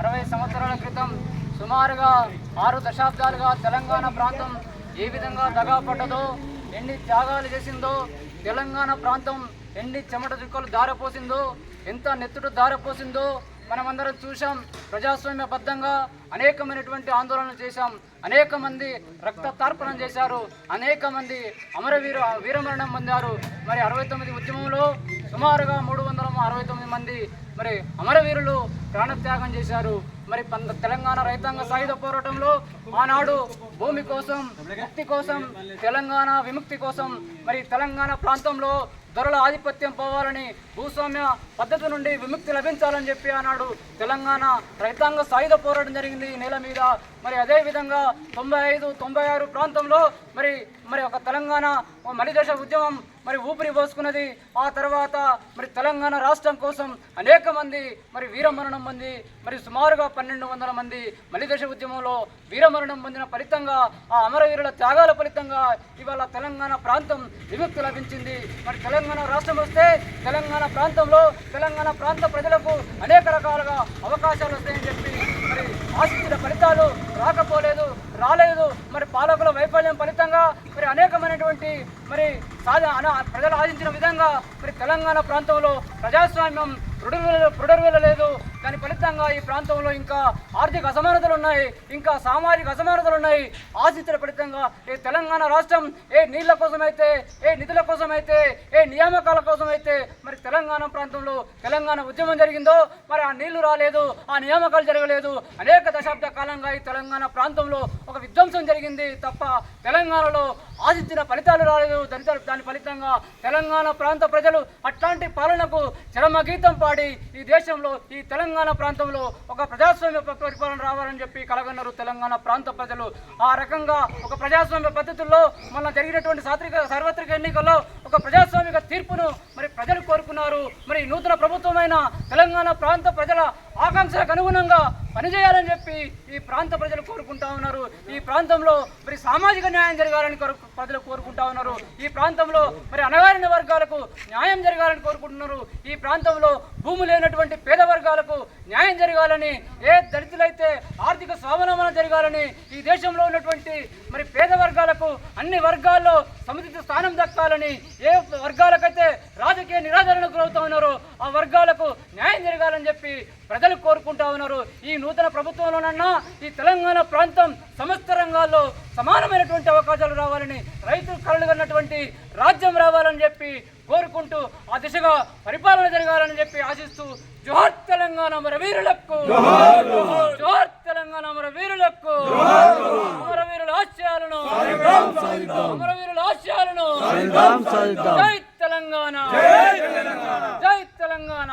అరవై సంవత్సరాల క్రితం సుమారుగా ఆరు దశాబ్దాలుగా తెలంగాణ ప్రాంతం ఏ విధంగా దగాపడ్డదో ఎన్ని త్యాగాలు చేసిందో తెలంగాణ ప్రాంతం ఎన్ని చెమట చుక్కలు దారపోసిందో ఎంత నెత్తుడు దారపోసిందో మనమందరం చూసాం ప్రజాస్వామ్యబద్ధంగా. అనేకమైనటువంటి ఆందోళనలు చేశాం. అనేక మంది రక్త తర్పణం చేశారు. అనేక మంది అమరవీర వీరమరణం పొందారు. మరి అరవై తొమ్మిది ఉద్యమంలో సుమారుగా మూడు వందల అరవై తొమ్మిది మంది మరి అమరవీరులు ప్రాణత్యాగం చేశారు. మరి తెలంగాణ రైతాంగ సాయుధ పోరాటంలో ఆనాడు భూమి కోసం ముక్తి కోసం తెలంగాణ విముక్తి కోసం మరి తెలంగాణ ప్రాంతంలో దొరల ఆధిపత్యం పోవాలని భూస్వామ్య పద్ధతి నుండి విముక్తి లభించాలని చెప్పి ఆనాడు తెలంగాణ రైతాంగ సాయుధ పోరాటం జరిగింది. ఈ నేల మీద. మరి అదే విధంగా తొంభై ఐదు తొంభై ఆరు ప్రాంతంలో మరి మరి ఒక తెలంగాణ మలిదశ ఉద్యమం మరి ఊపిరి పోసుకున్నది. ఆ తర్వాత మరి తెలంగాణ రాష్ట్రం కోసం అనేక మంది మరి వీరమరణం పొంది మరి సుమారుగా పన్నెండు వందల మంది మలిదశ ఉద్యమంలో వీరమరణం పొందిన ఫలితంగా ఆ అమరవీరుల త్యాగాల ఫలితంగా ఇవాళ తెలంగాణ ప్రాంతం విముక్తి లభించింది. మరి తెలంగాణ రాష్ట్రం వస్తే తెలంగాణ ప్రాంతంలో తెలంగాణ ప్రాంత ప్రజలకు అనేక రకాలుగా అవకాశాలు వస్తాయని చెప్పి మరి ఆశించిన ఫలితాలు రాకపోలేదు రాలేదు మరి పాలకుల వైఫల్యం ఫలితంగా మరి అనేకమైనటువంటి మరి సాధ ప్రజలు ఆశించిన విధంగా మరి తెలంగాణ ప్రాంతంలో ప్రజాస్వామ్యం లేదు దాని ఫలితంగా ఈ ప్రాంతంలో ఇంకా ఆర్థిక అసమానతలు ఉన్నాయి ఇంకా సామాజిక అసమానతలు ఉన్నాయి. ఆశిస్తుల ఫలితంగా ఈ తెలంగాణ రాష్ట్రం ఏ నీళ్ళ కోసమైతే ఏ నిధుల కోసమైతే ఏ నియామకాల కోసమైతే మరి తెలంగాణ ప్రాంతంలో తెలంగాణ ఉద్యమం జరిగిందో మరి ఆ నీళ్ళు రాలేదు ఆ నియామకాలు జరగలేదు. అనేక దశాబ్ద కాలంగా ఈ తెలంగాణ ప్రాంతంలో ఒక విధ్వంసం జరిగింది. తప్ప తెలంగాణలో ఆశించిన ఫలితాలు రాలేదు. దళిత దాని ఫలితంగా తెలంగాణ ప్రాంత ప్రజలు అట్లాంటి పాలనకు చరమగీతం పాడి ఈ దేశంలో ఈ తెలంగాణ తెలంగాణ ప్రాంతంలో ఒక ప్రజాస్వామ్య పరిపాలన రావాలని చెప్పి కలగన్నారు తెలంగాణ ప్రాంత ప్రజలు. ఆ రకంగా ఒక ప్రజాస్వామ్య పద్ధతుల్లో మొన్న జరిగినటువంటి సాత్విక సార్వత్రిక ఎన్నికల్లో ఒక ప్రజాస్వామిక తీర్పును మరి ప్రజలు కోరుకున్నారు. మరి నూతన ప్రభుత్వమైన తెలంగాణ ప్రాంత ప్రజల ఆకాంక్షలకు అనుగుణంగా పనిచేయాలని చెప్పి ఈ ప్రాంత ప్రజలు కోరుకుంటా ఉన్నారు. ఈ ప్రాంతంలో మరి సామాజిక న్యాయం జరగాలని ప్రజలు కోరుకుంటా ఉన్నారు. ఈ ప్రాంతంలో మరి అణగారిన వర్గాలకు న్యాయం జరగాలని కోరుకుంటున్నారు. ఈ ప్రాంతంలో భూమి లేనటువంటి పేద వర్గాలకు న్యాయం జరగాలని ఏ దళితులైతే ఆర్థిక స్వా జరగాలని ఈ దేశంలో ఉన్నటువంటి మరి పేద వర్గాలకు అన్ని వర్గాల్లో సముచిత స్థానం దక్కాలని ఏ వర్గాలకైతే రాజకీయ నిరాదరణకు గురవుతా ఉన్నారో ఆ వర్గాలకు న్యాయం జరగాలని చెప్పి ప్రజలు కోరుకుంటా ఉన్నారు. ఈ నూతన ప్రభుత్వంలోనన్నా ఈ తెలంగాణ ప్రాంతం సమస్త రంగాల్లో సమానమైనటువంటి అవకాశాలు రావాలని రైతులు కలలుగన్నటువంటి రాజ్యం రావాలని చెప్పి కోరుకుంటూ ఆ దిశగా పరిపాలన జరగాలని చెప్పి ఆశిస్తూ జోహార్ తెలంగాణ మన వీరులకు. జోహార్ తెలంగాణ మన వీరులకు. అమరవీరుల ఆశయాలను. అమరవీరుల ఆశయాలను. జై తెలంగాణ. జై తెలంగాణ.